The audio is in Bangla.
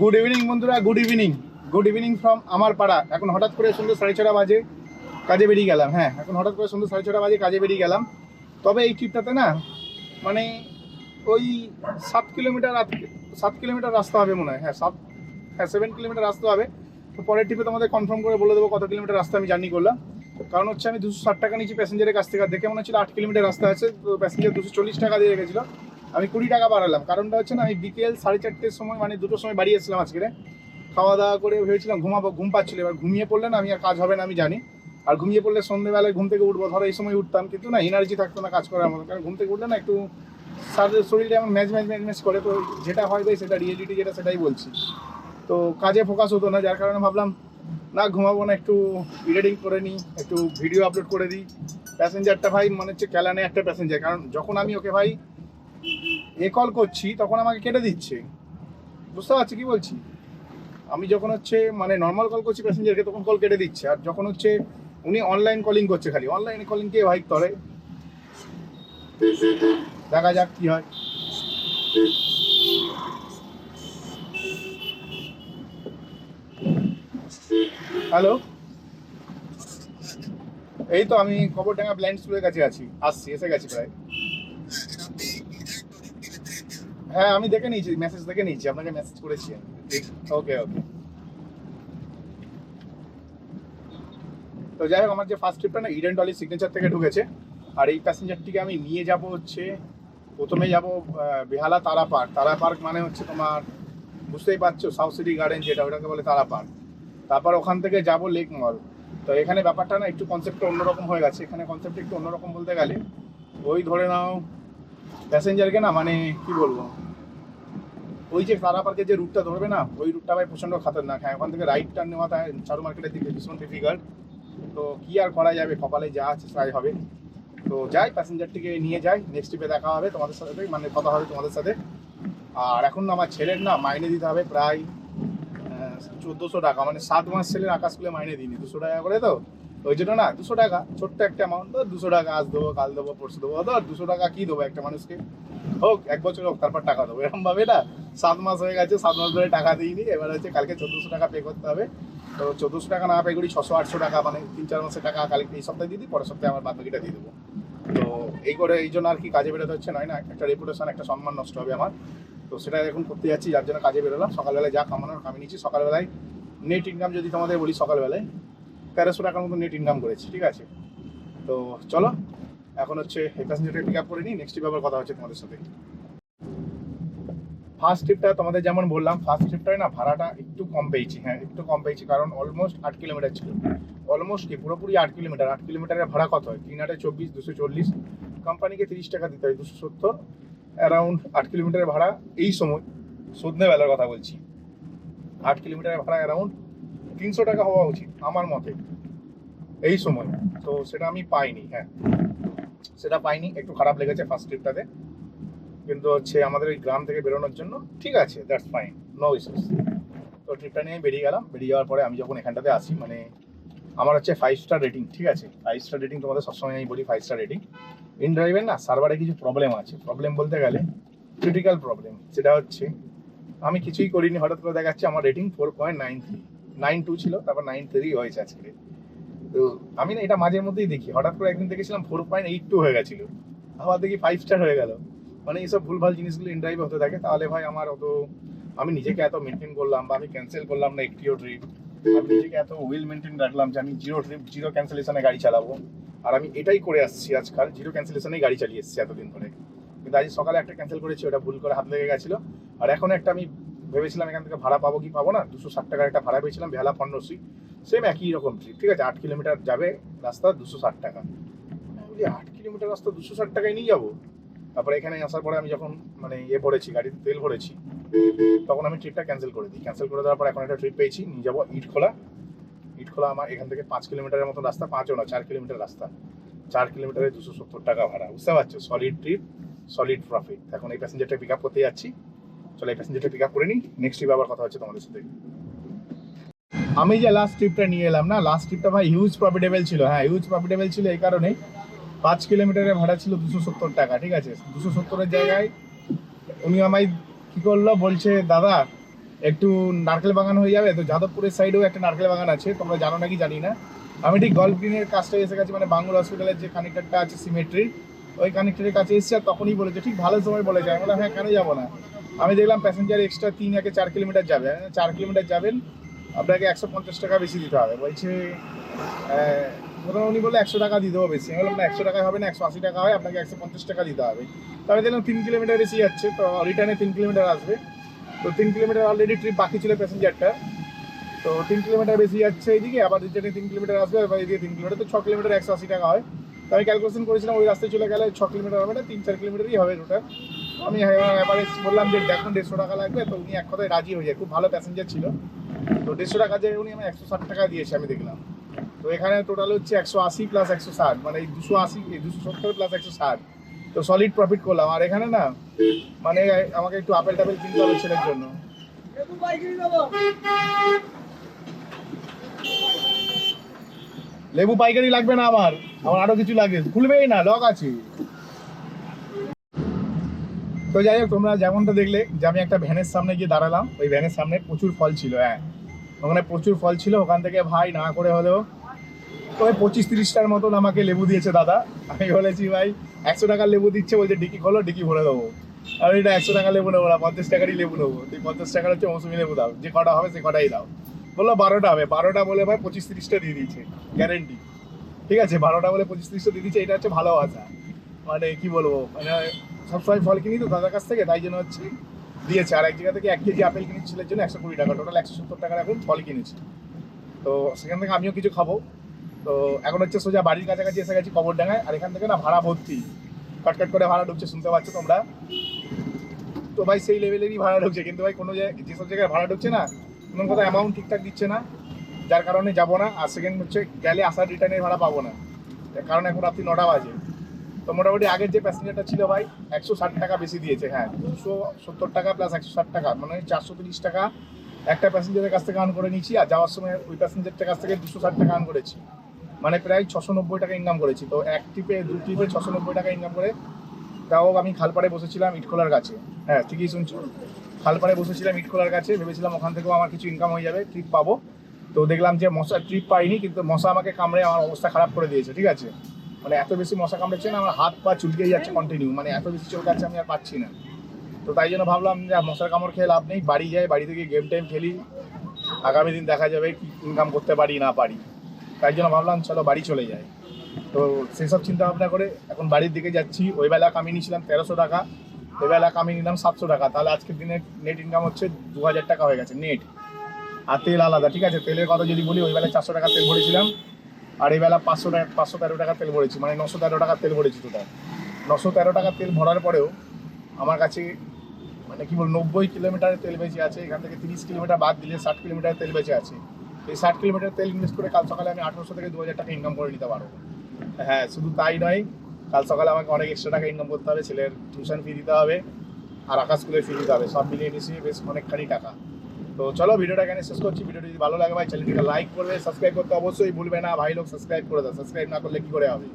গুড ইভিনিং বন্ধুরা good evening good evening from আমার পাড়া। এখন হঠাৎ করে সন্ধ্যে সাড়ে ছটা বাজে, কাজে বেরিয়ে গেলাম হ্যাঁ এখন হঠাৎ করে সন্ধ্যে সাড়ে ছটা বাজে, কাজে বেরিয়ে গেলাম। তবে এই ট্রিপটাতে না মানে ওই সাত কিলোমিটার সাত কিলোমিটার রাস্তা হবে মনে হয় হ্যাঁ সাত হ্যাঁ সেভেন কিলোমিটার রাস্তা হবে। তো পরের ট্রিপে তোমাদের কনফার্ম করে বলে দেবো কত কিলোমিটার রাস্তা আমি জার্নি করলাম। কারণ হচ্ছে আমি দুশো ষাট টাকা নিয়েছি প্যাসেঞ্জারের কাছ থেকে দেখে মনে হচ্ছিল আট কিলোমিটার রাস্তা আছে, তো প্যাসেঞ্জার দুশো চল্লিশ টাকা দিয়ে রেখেছিল। আমি কুড়ি টাকা বাড়ালাম। কারণটা হচ্ছে না, আমি বিকেল সাড়ে চারটের সময় মানে দুটোর সময় বাড়ি এসেছিলাম আজকে খাওয়া দাওয়া করে ভেবেছিলাম ঘুমাবো, ঘুম পাচ্ছিল। এবার ঘুমিয়ে পড়লে না আমি আর কাজ হবে না, আমি জানি। আর ঘুমিয়ে পড়লে সন্ধ্যেবেলায় ঘুম থেকে উঠবো। ধরো এই সময় উঠতাম, কিন্তু না এনার্জি থাকতো না কাজ করার মতো। কারণ ঘুম থেকে উঠলে না একটু শরীরটা এমন ম্যাচ ম্যাচ ম্যাচ ম্যাচ করে। তো যেটা হয় ভাই, সেটা রিয়েলিটি যেটা, সেটাই বলছি। তো কাজে ফোকাস হতো না, যার কারণে ভাবলাম, না ঘুমাবো না, একটু এডিটিং করে নিই, একটু ভিডিও আপলোড করে দিই। প্যাসেঞ্জারটা ভাই মানে হচ্ছে ক্যালানে একটা প্যাসেঞ্জার কারণ যখন আমি ওকে ভাই এ কল করছি, তখন আমাকে কেটে দিচ্ছে। বুঝতে পারছি কি বলছি? আমি যখন হচ্ছে মানে নর্মাল কল করছি প্যাসেঞ্জারকে তখন কল কেটে দিচ্ছে। আর যখন হচ্ছে, উনি অনলাইন কলিং করছে খালি। অনলাইন কলিং কে ভাই করে? দেখা যাক কি হয়। হ্যালো এই তো আমি কবরডাঙ্গা ব্ল্যান্ড স্কুলের কাছে আছি। আসছি, এসে গেছি প্রায়। হ্যাঁ আমি দেখে নিয়েছি মেসেজ দেখে নিয়েছি, আপনাকে মেসেজ করেছি ওকে ওকে তো যাই হোক, আমার যে ফার্স্ট ট্রিপটা না ইডেন ডলি সিগনেচার থেকে ঢুকেছে। আর এই প্যাসেঞ্জারটিকে আমি নিয়ে যাব হচ্ছে, প্রথমে যাব বেহালা তারা পার্ক। তারা পার্ক মানে হচ্ছে তোমার, বুঝতেই পারছ সাউথ সিটি গার্ডেন যেটা, ওটাকে বলে তারা পার্ক। তারপর ওখান থেকে যাব লেক মল তো এখানে ব্যাপারটা না, একটু কনসেপ্টটা অন্যরকম হয়ে গেছে। এখানে কনসেপ্ট একটু অন্যরকম বলতে গেলে, ওই ধরে নাও প্যাসেঞ্জারকে না মানে কি বলব? ওই যে তারা পার্কের যে রুটটা ধরবে না, ওই রুটটা ভাই প্রচণ্ড খাতারনাক। হ্যাঁ ওখান থেকে রাইট টার্ন নেওয়া তাই চারু মার্কেটের দিকে, ভীষণ ডিফিকাল্ট তো কি আর করা যাবে? কপালে যা আছে তাই হবে। তো যাই প্যাসেঞ্জারটিকে নিয়ে যাই। নেক্সট ট্রিপে দেখা হবে তোমাদের সাথে মানে কথা হবে তোমাদের সাথে। আর এখন আমার ছেলের না মাইনে দিতে হবে প্রায় চোদ্দোশো টাকা। মানে সাত মাস ছেলের আকাশ স্কুলে মাইনে দিইনি। দুশো টাকা করে তো? ওই জন্য না দুশো টাকা, ছোট্ট একটা অ্যামাউন্ট তো দুশো টাকা আজ দেবো, কাল দেবো, পরশু দেবো, ধর, দুশো টাকা কি দেবো একটা মানুষকে? হোক, এক বছর হোক, তারপর টাকা দেবো। এরকম ভাবে না সাত মাস হয়ে গেছে, সাত মাস ধরে টাকা দিইনি। এবার হচ্ছে কালকে চোদ্দোশো টাকা পে করতে হবে। তো চোদ্দোশো টাকা না পে করি, ছশো, আটশো টাকা মানে তিন, চার মাসের টাকা কালকে এই সপ্তাহে দিয়ে দিই, পরের সপ্তাহে আমার বাদ বাকিটা দিয়ে দেবো। তো এই করে, এই জন্য আর কি কাজে বেরোতে হচ্ছে, নয় না? একটা রেপুটেশন একটা সম্মান নষ্ট হবে আমার। তো সেটা এখন করতে যাচ্ছি, যার জন্য কাজে বেরোলাম। সকালবেলায় যা কামানোর, কামিয়ে নিচ্ছি। সকালবেলায় নেট ইনকাম যদি তোমাদের বলি সকালবেলায় তেরোশো টাকার মতো নেট ইনকাম করেছি, ঠিক আছে? তো চলো, এখন হচ্ছে এই প্যাসেঞ্জারটা পিক আপ করে নিই নেক্সট ট্রিপ আবার কথা হচ্ছে তোমাদের সাথে। ফার্স্ট ট্রিপটা তোমাদের যেমন বললাম ফার্স্ট ট্রিপটায় না ভাড়াটা একটু কম পেয়েছি হ্যাঁ একটু কম পেয়েছি, কারণ অলমোস্ট আট কিলোমিটার ছিল। অলমোস্ট কি, পুরোপুরি আট কিলোমিটার আট কিলোমিটারের ভাড়া কত হয়? তিন আটে চব্বিশ, দুশো চল্লিশ। কোম্পানিকে তিরিশ টাকা দিতে হয়, দুশো সত্তর। অ্যারাউন্ড আট কিলোমিটারের ভাড়া এই সময়, সন্ধ্যেবেলার কথা বলছি। আট কিলোমিটারের ভাড়া অ্যারাউন্ড তিনশো টাকা হওয়া উচিত, আমার মতে। এই সময়। তো সেটা আমি পাইনি হ্যাঁ। সেটা পাইনি, একটু খারাপ লেগেছে ফার্স্ট ট্রিপটাতে কিন্তু হচ্ছে আমাদের এই গ্রাম থেকে বেরোনোর জন্য ঠিক আছে দ্যাটস ফাইন নো ইস্যুস তো ট্রিপটা নিয়ে বেরিয়ে গেলাম, বেরিয়ে যাওয়ার পরে আমি যখন এখানটাতে আসি মানে আমার হচ্ছে ফাইভ স্টার রেটিং ঠিক আছে? ফাইভ স্টার রেটিং তোমাদের সবসময় আমি বলি ফাইভ স্টার রেটিং ইন ড্রাইভের না সার্ভারে কিছু প্রবলেম আছে। প্রবলেম বলতে গেলে ক্রিটিক্যাল প্রবলেম সেটা হচ্ছে আমি কিছুই করিনি, হঠাৎ করে দেখা যাচ্ছে আমার rating four point nine three nine two ছিল, তারপর নাইন থ্রি হয়েছে আজকে। তো আমি না এটা মাঝের মধ্যেই দেখি। হঠাৎ করে একদিন দেখেছিলাম ফোর পয়েন্ট এইট টু হয়ে গেছিল। আবার দেখি ফাইভ স্টার হয়ে গেল। মানে এইসব ভুলভাল জিনিসগুলো ইন ড্রাইভে হতে থাকে। তাহলে ভাই আমার অত আমি নিজেকে এত মেনটেন করলাম বা আমি ক্যান্সেল করলাম না একটিও ট্রিপ আমি নিজেকে এত ওয়েল মেনটেন রাখলাম যে আমি জিরো ট্রিপ জিরো ক্যান্সেলেশনে গাড়ি চালাবো। আর আমি এটাই করে আসছি আজকাল জিরো ক্যান্সেলেশনেই গাড়ি চালিয়ে এসেছি এতদিন ধরে। কিন্তু আজ সকালে একটা ক্যান্সেল করেছি, ওটা ভুল করে হাত লেগে গেছিল। আর এখন একটা আমি ভেবেছিলাম এখান থেকে ভাড়া পাবো কি পাবো না, দুশো ষাট টাকার একটা ভাড়া পেয়েছিলাম বেহালা পনেরোশি সেম একই রকম ট্রিপ ঠিক আছে? আট কিলোমিটার যাবে রাস্তা দুশো ষাট টাকা। বলি, আট কিলোমিটার রাস্তা দুশো ষাট টাকায় নিয়ে যাব? তারপরে এখানে আসার পরে আমি যখন মানে ইয়ে ভরেছি, গাড়িতে তেল ভরেছি, তখন আমি ট্রিপটা ক্যান্সেল করে দিই। ক্যান্সেল করে দেওয়ার পর এখন একটা ট্রিপ পেয়েছি, নিয়ে যাব ইটখোলা। ইটখোলা আমার এখান থেকে পাঁচ কিলোমিটারের মতো রাস্তা, পাঁচও না, চার কিলোমিটার রাস্তা। চার কিলোমিটারে দুশো সত্তর টাকা ভাড়া, বুঝতে পারছ? সলিড ট্রিপ সলিড প্রফিট এখন এই প্যাসেঞ্জারটা পিক আপ করতে যাচ্ছি। চলো এই প্যাসেঞ্জারটা পিক আপ করে নিই। নেক্সট ট্রিপ আবার কথা হচ্ছে তোমাদের সাথে। আমি যে লাস্ট ট্রিপটা নিয়ে এলাম না লাস্ট ট্রিপটা ভাই হিউজ প্রফিটেবল ছিল। হ্যাঁ হিউজ প্রফিটেবল ছিল এই কারণে পাঁচ কিলোমিটারের ভাড়া ছিল দুশো সত্তর টাকা, ঠিক আছে? দুশো সত্তরের জায়গায় উনি আমায় কি করল? বলছে, দাদা, একটু নারকেল বাগান হয়ে যাবে। তো যাদবপুরের সাইডেও একটা নারকেল বাগান আছে। তোমরা জানো নাকি? জানি না। আমি ঠিক গল্ফ গ্রিনের কাজটা এসে গেছি মানে বাংলা হসপিটালের যে কানেক্টারটা আছে সিমেট্রির ওই কানেক্টরের কাছে এসেছি আর তখনই বলেছে, ঠিক ভালো সময় বলেছে। আমি বললাম হ্যাঁ কেন যাব না? আমি দেখলাম প্যাসেঞ্জার এক্সট্রা তিন একে চার কিলোমিটার যাবে। আমি চার কিলোমিটার যাবেন, আপনাকে একশো পঞ্চাশ টাকা বেশি দিতে হবে। বলছে প্রথমে উনি বলল একশো টাকা দিতে হবে বেশি। আমি বললাম একশো টাকা হবে না, একশো আশি টাকা হয়, আপনাকে একশো পঞ্চাশ টাকা দিতে হবে। তো আমি দেখলাম তিন কিলোমিটার বেশি যাচ্ছে, তো রিটার্নে তিন কিলোমিটার আসবে। তো তিন কিলোমিটার অলরেডি ট্রিপ বাকি ছিল প্যাসেঞ্জারটা তো তিন কিলোমিটার বেশি যাচ্ছে এইদিকে আবার রিটার্নে তিন কিলোমিটার আসবে এদিকে তিন কিলোমিটার তো ছ কিলোমিটার একশো আশি টাকা হয়। তো আমি ক্যালকুলেশন করেছিলাম, ওই রাস্তায় চলে গেলে ছ কিলোমিটার হবে না, তিন চার কিলোমিটারই হবে টোটাল আমি এবারে বললাম যে, দেখুন, দেড়শো টাকা লাগবে। তো উনি এক কথায় রাজি হয়ে যায়, খুব ভালো প্যাসেঞ্জার ছিল। তো দেড়শো টাকা যে উনি আমি একশো ষাট টাকা দিয়েছি, আমি দেখলাম। তো এখানে টোটাল হচ্ছে একশো আশি প্লাস একশো ষাট মানে এই দুশো আশি দুশো সত্তর প্লাস একশো ষাট। তো সলিড প্রফিট করলাম। আর এখানে না মানে আমাকে একটু আপেল টাপেল কিনতে হবে ছেলের জন্য। লেবু পাইকারি লাগবে না আমার আমার আরও কিছু লাগে। খুলবেই না, লক আছে। তো যাই হোক, তোমরা যেমনটা দেখলে যে আমি একটা ভ্যানের সামনে গিয়ে দাঁড়ালাম। ওই ভ্যানের সামনে প্রচুর ফল ছিল হ্যাঁ। ওখানে প্রচুর ফল ছিল, ওখান থেকে ভাই না করে হলেও ওই পঁচিশ তিরিশটার মতন আমাকে লেবু দিয়েছে দাদা। আমি বলেছি, ভাই, একশো টাকার লেবু দিচ্ছে বলছে, ডিকি খোলো, ডিকি ভরে দেবো। আর এটা একশো টাকা লেবু নেব না, পঞ্চাশ টাকারই লেবু নেব। তুই পঞ্চাশ টাকার হচ্ছে মৌসুমি লেবু দাও, যে কটা হবে সে কটাই দাও। বলল বারোটা হবে, বারোটা বলে ভাই পঁচিশ তিরিশটা দিয়ে দিয়েছে গ্যারেন্টি ঠিক আছে, বারোটা বলে পঁচিশ তিরিশটা দিয়ে দিয়েছে, এটা হচ্ছে ভালো ভালোবাসা মানে কি বলব মানে সবসময় ফল কিনি তো দাদার কাছ থেকে, তাই জন্য হচ্ছে দিয়েছে। আর এক জায়গা থেকে এক কেজি আপেল কিনেছি ছেলের জন্য একশো কুড়ি টাকা টোটাল একশো সত্তর টাকার এখন ফল কিনেছি। তো সেখান থেকে আমিও কিছু খাব। তো এখন হচ্ছে সোজা বাড়ির কাছাকাছি এসে গেছি কবরডাঙ্গায়, আর এখান থেকে না ভাড়া ভর্তি। কটকট করে ভাড়া ঢুকছে, শুনতে পাচ্ছ তোমরা? তো ভাই সেই লেভেলেরই ভাড়া ঢুকছে, কিন্তু ভাই কোনো যেসব জায়গায় ভাড়া ঢুকছে না কোনো কথা অ্যামাউন্ট ঠিকঠাক দিচ্ছে না, যার কারণে যাব না, আর সেকেন্ড হচ্ছে গেলে আসার রিটার্নের ভাড়া পাবো না। কারণ এখন রাত্রি নটা বাজে। তো মোটামুটি আগের যে প্যাসেঞ্জারটা ছিল ভাই, একশো ষাট টাকা বেশি দিয়েছে হ্যাঁ দুশো সত্তর টাকা প্লাস একশো ষাট টাকা মানে চারশো তিরিশ টাকা একটা প্যাসেঞ্জারের কাছ থেকে আর্ন করে নিয়েছি, আর যাওয়ার সময় ওই প্যাসেঞ্জারটার কাছ থেকে দুশো ষাট টাকা আর্ন করেছি। মানে প্রায় ছশো নব্বই টাকা ইনকাম করেছি। তো এক ট্রিপে দু ট্রিপে ছশো নব্বই টাকা ইনকাম করে তাও আমি খালপাড়ে বসেছিলাম ইটখোলার কাছে। হ্যাঁ ঠিকই শুনছো? খালপাড়ে বসেছিলাম ইটখোলার কাছে, ভেবেছিলাম ওখান থেকেও আমার কিছু ইনকাম হয়ে যাবে ট্রিপ পাবো। তো দেখলাম যে মশা ট্রিপ পাইনি, কিন্তু মশা আমাকে কামড়ে আমার অবস্থা খারাপ করে দিয়েছে, ঠিক আছে? মানে এত বেশি মশা কামড়েছে না, আমার হাত পা চুলকেই যাচ্ছে কন্টিনিউ মানে এত বেশি চলকাচ্ছে আমি আর পাচ্ছি না। তো তাই জন্য ভাবলাম যে মশার কামড় খেয়ে লাভ নেই, বাড়ি যাই, বাড়ি থেকে গেম টাইম খেলি। আগামী দিন দেখা যাবে কি ইনকাম করতে পারি, না পারি। তাই জন্য ভাবলাম চলো বাড়ি চলে যাই। তো সেসব চিন্তা ভাবনা করে এখন বাড়ির দিকে যাচ্ছি। ওই বেলা কামিয়ে নিয়েছিলাম তেরোশো টাকা। ওই বেলা কামিয়ে নিলাম সাতশো টাকা। তাহলে আজকের দিনে নেট ইনকাম হচ্ছে দু হাজার টাকা হয়ে গেছে নেট আর তেল আলাদা, ঠিক আছে? তেলের কথা যদি বলি ওই বেলা চারশো টাকা তেল ভরেছিলাম। আর এই বেলা পাঁচশো টাকা পাঁচশো তেরো টাকা তেল ভরেছি মানে নশো তেরো টাকা তেল ভরেছি টোটাল নশো তেরো টাকা তেল ভরার পরেও আমার কাছে মানে কি বল নব্বই কিলোমিটারের তেল বেঁচে আছে, এখান থেকে তিরিশ কিলোমিটার বাদ দিলে ষাট কিলোমিটার তেল বেঁচে আছে। এই ষাট কিলোমিটার তেল ইনভেস্ট করে কাল সকালে আমি আঠারোশো থেকে দু হাজার টাকা ইনকাম করে নিতে পারব। হ্যাঁ শুধু তাই নয় কাল সকালে আমাকে অনেক এক্সট্রা টাকা ইনকাম করতে হবে, ছেলের টিউশন ফি দিতে হবে আর আকাশ স্কুলের ফি দিতে হবে, সব মিলিয়ে মিশিয়ে বেশ অনেকখানি টাকা। তো চলো ভিডিওটা এখানে শেষ করছি, ভিডিওটি যদি ভালো লাগে ভাই চ্যানেলটিকে লাইক করবে সাবস্ক্রাইব করতে অবশ্যই ভুলবে না, ভাই লোক সাবস্ক্রাইব করে দাও সাবস্ক্রাইব না করলে কী করে হবে?